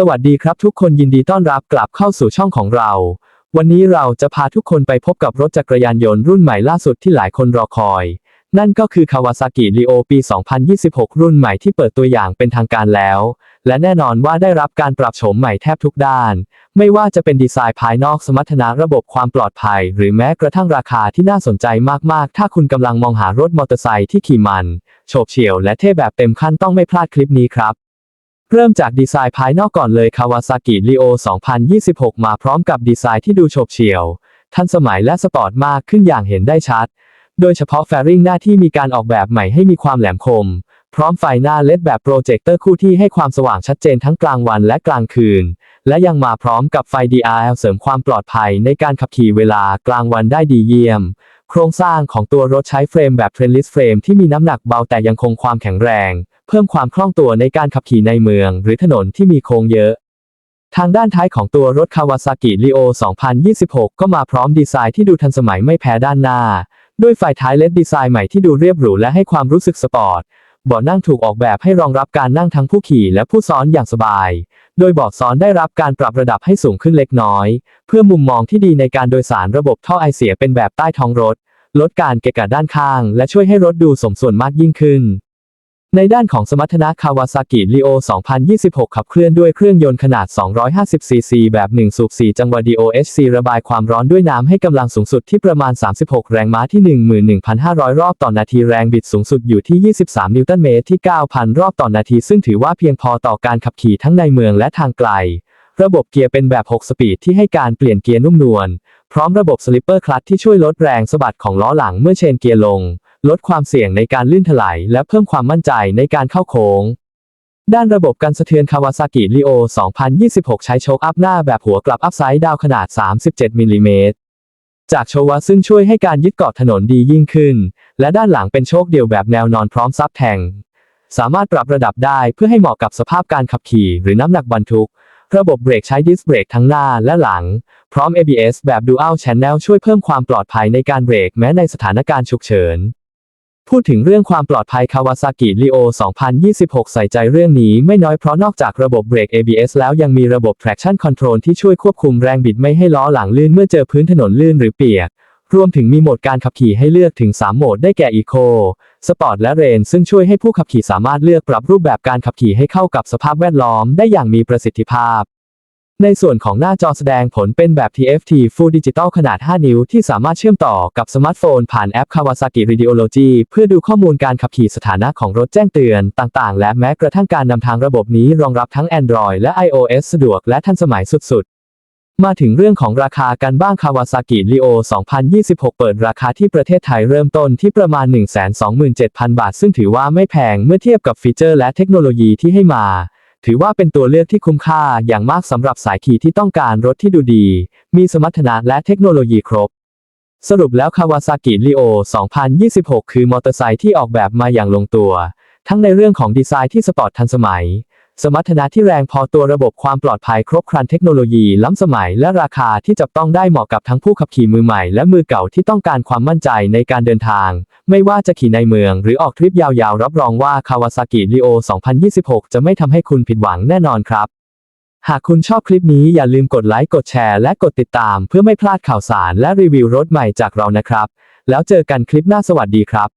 สวัสดีครับทุกคนยินดีต้อนรับกลับเข้าสู่ช่องของเรา วันนี้เราจะพาทุกคนไปพบกับรถจักรยานยนต์รุ่นใหม่ล่าสุดที่หลายคนรอคอย นั่นก็คือ Kawasaki Leo ปี 2026 รุ่นใหม่ที่เปิดตัวอย่างเป็นทางการแล้ว และแน่นอนว่าได้รับการปรับโฉมใหม่แทบทุกด้าน ไม่ว่าจะเป็นดีไซน์ภายนอกสมรรถนะระบบความปลอดภัย หรือแม้กระทั่งราคาที่น่าสนใจมากๆ ถ้าคุณกำลังมองหารถมอเตอร์ไซค์ที่ขี่มัน โฉบเฉี่ยวและเท่แบบเต็มขั้นต้องไม่พลาดคลิปนี้ครับ เริ่มจากดีไซน์ภายนอกก่อนเลย Kawasaki Leo 2026 มาพร้อมกับดีไซน์ที่ดูโฉบเฉี่ยว ทันสมัยและสปอร์ตมากขึ้นอย่างเห็นได้ชัด โดยเฉพาะแฟริงหน้าที่มีการออกแบบใหม่ให้มีความแหลมคม พร้อมไฟหน้าเลดแบบโปรเจคเตอร์คู่ที่ให้ความสว่างชัดเจนทั้งกลางวันและกลางคืน และยังมาพร้อมกับไฟ DRL เสริมความปลอดภัยในการขับขี่เวลากลางวันได้ดีเยี่ยม โครงสร้างของตัวรถใช้เฟรมแบบเทรนลิสเฟรมที่มีน้ำหนักเบาแต่ยังคงความแข็งแรง เพิ่มความคล่องตัวในการขับขี่ในเมือง หรือถนนที่มีโค้งเยอะ ทางด้านท้ายของตัวรถ Kawasaki Leo 2026 ก็มาพร้อมดีไซน์ที่ดูทันสมัยไม่แพ้ด้านหน้า ด้วยไฟท้ายเลดดีไซน์ใหม่ที่ดูเรียบหรูและให้ความรู้สึกสปอร์ตเบาะนั่งถูกออกแบบให้รองรับการนั่งทั้งผู้ขี่และผู้ซ้อนอย่างสบาย โดยเบาะซ้อนได้รับการปรับระดับให้สูงขึ้นเล็กน้อย เพื่อมุมมองที่ดีในการโดยสารระบบท่อไอเสียเป็นแบบใต้ท้องรถ ลดการเกะกะด้านข้าง และช่วยให้รถดูสมส่วนมากยิ่งขึ้น ในด้านของสมรรถนะ Kawasaki Leo 2026 ขับเคลื่อนด้วยเครื่องยนต์ขนาด 250 ซีซี แบบ 1 สูบ 4 จังหวะ DOHC ระบายความร้อนด้วยน้ำให้กำลังสูงสุดที่ประมาณ 36 แรงม้าที่ 11,500 รอบต่อนาทีแรงบิดสูงสุดอยู่ที่ 23 นิวตันเมตรที่ 9,000 รอบต่อนาที ซึ่งถือว่าเพียงพอต่อการขับขี่ทั้งในเมืองและทางไกล ระบบเกียร์เป็นแบบ 6 สปีดที่ให้การเปลี่ยนเกียร์นุ่มนวล พร้อมระบบสลิปเปอร์คลัตที่ช่วยลดแรงสะบัดของล้อหลังเมื่อเชนเกียร์ลง ลดความเสี่ยงในการลื่นถลายและเพิ่มความมั่นใจในการเข้าโค้ง ด้านระบบการสะเทือน Kawasaki Leo 2026 ใช้โชคอัพหน้าแบบหัวกลับอัพไซด์ดาวขนาด 37มิลลิเมตรจากโชวะซึ่งช่วยให้การยึดเกาะถนนดียิ่งขึ้น และด้านหลังเป็นโชคเดี่ยวแบบแนวนอนพร้อมซับแทง สามารถปรับระดับได้เพื่อให้เหมาะกับสภาพการขับขี่หรือน้ำหนักบรรทุก ระบบเบรกใช้ดิสเบรกทั้งหน้าและหลัง พร้อม ABS แบบ Dual Channel ช่วยเพิ่มความปลอดภัยในการเบรกแม้ในสถานการณ์ฉุกเฉิน พูดถึงเรื่องความปลอดภัย Kawasaki Leo 2026 ใส่ใจเรื่องนี้ไม่น้อยเพราะนอกจากระบบเบรก ABS แล้วยังมีระบบ traction control ที่ช่วยควบคุมแรงบิดไม่ให้ล้อหลังลื่นเมื่อเจอพื้นถนนลื่นหรือเปียก รวมถึงมีโหมดการขับขี่ให้เลือกถึง 3 โหมดได้แก่ Eco Sport และ Rain ซึ่งช่วยให้ผู้ขับขี่สามารถเลือกปรับรูปแบบการขับขี่ให้เข้ากับสภาพแวดล้อมได้อย่างมีประสิทธิภาพ ในส่วนของหน้าจอแสดงผลเป็นแบบ TFT Full Digital ขนาด 5 นิ้ว ที่สามารถเชื่อมต่อกับสมาร์ทโฟนผ่านแอป Kawasaki Radiology เพื่อดูข้อมูลการขับขี่สถานะของรถแจ้งเตือนต่างๆ และแม้กระทั่งการนำทางระบบนี้รองรับทั้ง Android และ iOS สะดวกและทันสมัยสุดๆ มาถึงเรื่องของราคากันบ้าง Kawasaki Leo 2026 เปิดราคาที่ประเทศไทยเริ่มต้นที่ประมาณ 127,000 บาท ซึ่งถือว่าไม่แพงเมื่อเทียบกับฟีเจอร์และเทคโนโลยีที่ให้มา ถือว่าเป็นตัวเลือกที่คุ้มค่าอย่างมากสำหรับสายขี่ที่ต้องการรถที่ดูดี มีสมรรถนะและเทคโนโลยีครบ สรุปแล้ว Kawasaki Leo 2026 คือมอเตอร์ไซค์ที่ออกแบบมาอย่างลงตัว ทั้งในเรื่องของดีไซน์ที่สปอร์ตทันสมัย สมรรถนะที่แรงพอตัวระบบความปลอดภัยครบครันเทคโนโลยีล้ำสมัยและราคาที่จับต้องได้เหมาะกับทั้งผู้ขับขี่มือใหม่และมือเก่าที่ต้องการความมั่นใจในการเดินทาง ไม่ว่าจะขี่ในเมืองหรือออกทริปยาวๆ รับรองว่า Kawasaki Leo 2026 จะไม่ทำให้คุณผิดหวังแน่นอนครับ หากคุณชอบคลิปนี้อย่าลืมกดไลค์กดแชร์และกดติดตาม เพื่อไม่พลาดข่าวสารและรีวิวรถใหม่จากเรานะครับ แล้วเจอกันคลิปหน้าสวัสดีครับ